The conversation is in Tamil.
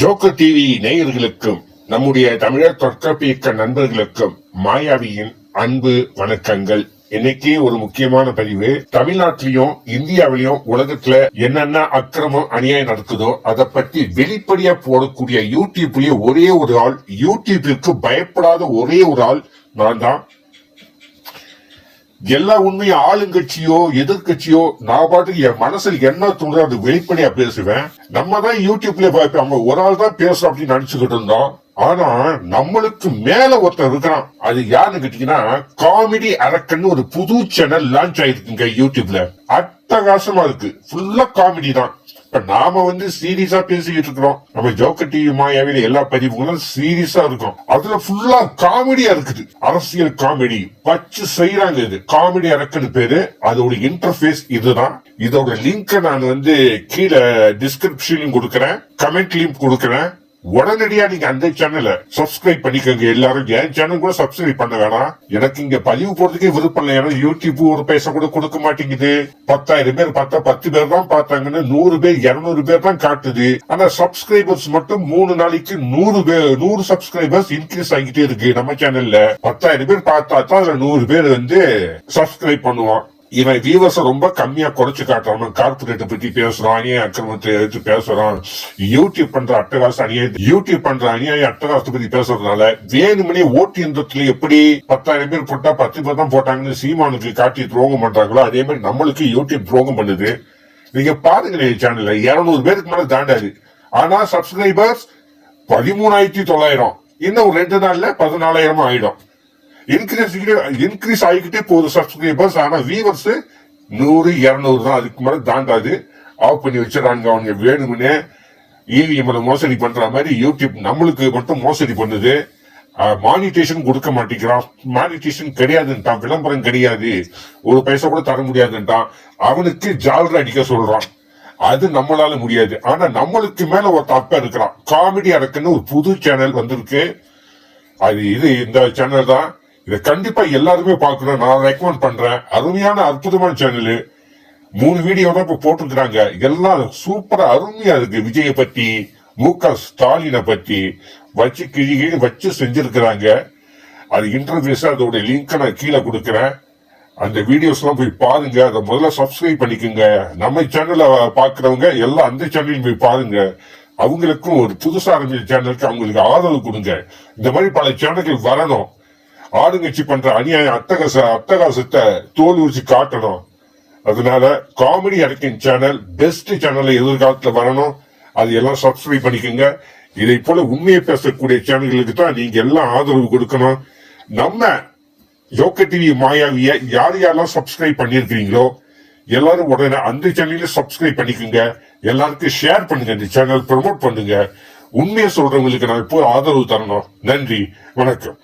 ஜோக்க டிவி நேயர்களுக்கும் நம்முடைய தமிழர் தொற்கப்பியக்க நண்பர்களுக்கும் மாயாவியின் அன்பு வணக்கங்கள். இன்னைக்கு ஒரு முக்கியமான பதிவு. தமிழ்நாட்டிலையும் இந்தியாவிலையும் உலகத்துல என்னென்ன அக்கிரமம் அநியாயம் நடக்குதோ அதை பத்தி வெளிப்படையா போடக்கூடிய யூடியூப்லயே ஒரே ஒரு ஆள் யூடியூபிற்கு பயப்படாத ஒரே ஒரு ஆள் நான் தான். எல்லா உண்மையும் ஆளுங்கட்சியோ எதிர்கட்சியோ நான் பாட்டுக்கு என் மனசுல என்ன தோணுதோ அது வெளிப்படையா பேசுவேன். நம்ம தான் யூடியூப்ல பார்ப்போம் நம்ம ஒரு ஆள் தான் பேசுறோம் அப்படின்னு நினைச்சுக்கிட்டு இருந்தோம். ஆனா நம்மளுக்கு மேல ஒருத்தர் இருக்கிறான். அது யாருன்னு கேட்டீங்கன்னா காமெடி அரக்கன்னு ஒரு புது சேனல் லான்ச் ஆயிருக்குங்க யூடியூப்ல அட்டகாசமா இருக்கு. ஃபுல்லா காமெடி தான். இப்ப நாம வந்து சீரியஸா பேசிக்கிட்டு இருக்கிறோம். நம்ம ஜோக்கர் டிவி மாயாவில எல்லா பதிவுகளும் சீரியஸா இருக்கும். அதுல ஃபுல்லா காமெடியா இருக்குது. அரசியல் காமெடி. வச்சு செய்யறாங்க இது. காமெடி அரக்குன்னு பேரு. அதோட இன்டர்ஃபேஸ் இதுதான். இதோட லிங்க் நான் வந்து கீழே டிஸ்கிரிப்ஷன்லயும் கொடுக்கறேன். கமெண்ட்லயும் கொடுக்கறேன். உடனடியா நீங்க அந்த சேனலை சப்ஸ்கிரைப் பண்ணிக்கோங்க. எல்லாரும் என் சேனல் கூட சப்ஸ்கிரைப் பண்ண வேணாம். எனக்கு இங்க பதிவு போறதுக்கே விருப்பம் இல்லை. ஏன்னா யூடியூப் ஒரு பைசா கூட கொடுக்க மாட்டேங்குது. பத்தாயிரம் பேர் பார்த்தா பத்து பேர் தான் பார்த்தாங்கன்னு நூறு பேர் இருநூறு பேர் தான் காட்டுது. ஆனா சப்ஸ்கிரைபர்ஸ் மட்டும் மூணு நாளைக்கு நூறு பேர் நூறு சப்ஸ்கிரைபர்ஸ் இன்க்ரீஸ் ஆகிட்டே இருக்கு நம்ம சேனல்ல பத்தாயிரம் பேர் பார்த்தா தான் அதுல நூறு பேர் வந்து சப்ஸ்கிரைப் பண்ணுவான். இவன் வியூவர்ஸ் ரொம்ப கம்மியா குறைச்சு காட்டுறான் கார்பரேட்டை பத்தி பேசுறான் அநியாய அக்கிரமத்தை எடுத்து பேசுறான். யூடியூப் பண்ற அட்டகாசம் அநியாய யூடியூப் பண்ற அநியாய அட்டகாசத்தை பத்தி பேசுறதுனால வேணுமனே ஓட்டு எந்திரத்துல எப்படி பத்தாயிரம் பேர் போட்டா பத்து பேர் தான் போட்டாங்கன்னு சீமானுக்கு காட்டி துரோகம் பண்றாங்களோ அதே மாதிரி நம்மளுக்கு யூடியூப் துரோகம் பண்ணுது. நீங்க பாருங்க சேனல்ல இருநூறு பேருக்கு மேல தாண்டாது. ஆனா சப்ஸ்கிரைபர்ஸ் பதிமூணாயிரத்தி தொள்ளாயிரம். இன்னும் ஒரு ரெண்டு நாள்ல பதினாலாயிரம் ஆயிடும். இன்க்ரீஸ் இன்க்ரீஸ் ஆகிக்கிட்டே போகுது சப்ஸ்கிரைபர்ஸ் ஆனா வியூவர்ஸ் நூறு இருநூறு தான். அதுக்கு மேல தாண்டாது ஆஃப் பண்ணி வச்சிடறாங்க அவங்க வேணும்னே இவிஎம்ல மோசடி பண்ற மாதிரி யூடியூப் நம்மளுக்கு மட்டும் மோசடி பண்ணுது. மானிட்டேஷன் கொடுக்க மாட்டேங்கிறான். மானிட்டேஷன் கிடையாதுன்ட்டான். விளம்பரம் கிடையாது. ஒரு பைசா கூட தர முடியாதுன்ட்டான். அவனுக்கு ஜாலர் அடிக்க சொல்றான். அது நம்மளால முடியாது. ஆனா நம்மளுக்கு மேல ஒரு தப்ப இருக்கிறான். காமெடி அடக்குன்னு ஒரு புது சேனல் வந்திருக்கு. அது இது இந்த சேனல் தான். இதை கண்டிப்பா எல்லாருமே பார்க்கணும். நான் ரெக்கமெண்ட் பண்றேன். அருமையான அற்புதமான சேனல் மூணு வீடியோ தான் இப்ப போட்டிருக்கிறாங்க. எல்லாம் சூப்பரா அருமையா இருக்கு. விஜயை பத்தி மு க ஸ்டாலினை பத்தி வச்சு கிழி கிழி வச்சு செஞ்சிருக்கிறாங்க. அது இன்டர்வியூஸ் அதோட லிங்க் நான் கீழே கொடுக்குறேன். அந்த வீடியோஸ் எல்லாம் போய் பாருங்க. அதை முதல்ல சப்ஸ்கிரைப் பண்ணிக்கோங்க. நம்ம சேனலை பாக்குறவங்க எல்லாம் அந்த சேனலையும் போய் பாருங்க. அவங்களுக்கும் ஒரு புதுசாக ஆரம்பிச்ச சேனலுக்கு அவங்களுக்கு ஆதரவு கொடுங்க. இந்த மாதிரி பல சேனல்கள் வரணும். ஆளுங்கட்சி பண்ற அநியாயம் அட்டகாச அட்டகாசத்தை தோல் உரிச்சு காட்டணும். அதனால காமெடி அடக்கின் சேனல் பெஸ்ட் சேனல் எதிர்காலத்துல வரணும். அது எல்லாம் சப்ஸ்கிரைப் பண்ணிக்கோங்க. இதை போல உண்மையை பேசக்கூடிய சேனல்களுக்கு தான் நீங்க எல்லாம் ஆதரவு கொடுக்கணும். நம்ம யோக்க டிவி மாயாவிய யார் யாரெல்லாம் சப்ஸ்கிரைப் பண்ணியிருக்கிறீங்களோ எல்லாரும் உடனே அந்த சேனலையும் சப்ஸ்கிரைப் பண்ணிக்கோங்க. எல்லாருக்கும் ஷேர் பண்ணுங்க. இந்த சேனல் ப்ரமோட் பண்ணுங்க. உண்மையை சொல்றவங்களுக்கு நான் இப்போ ஆதரவு தரணும். நன்றி. வணக்கம்.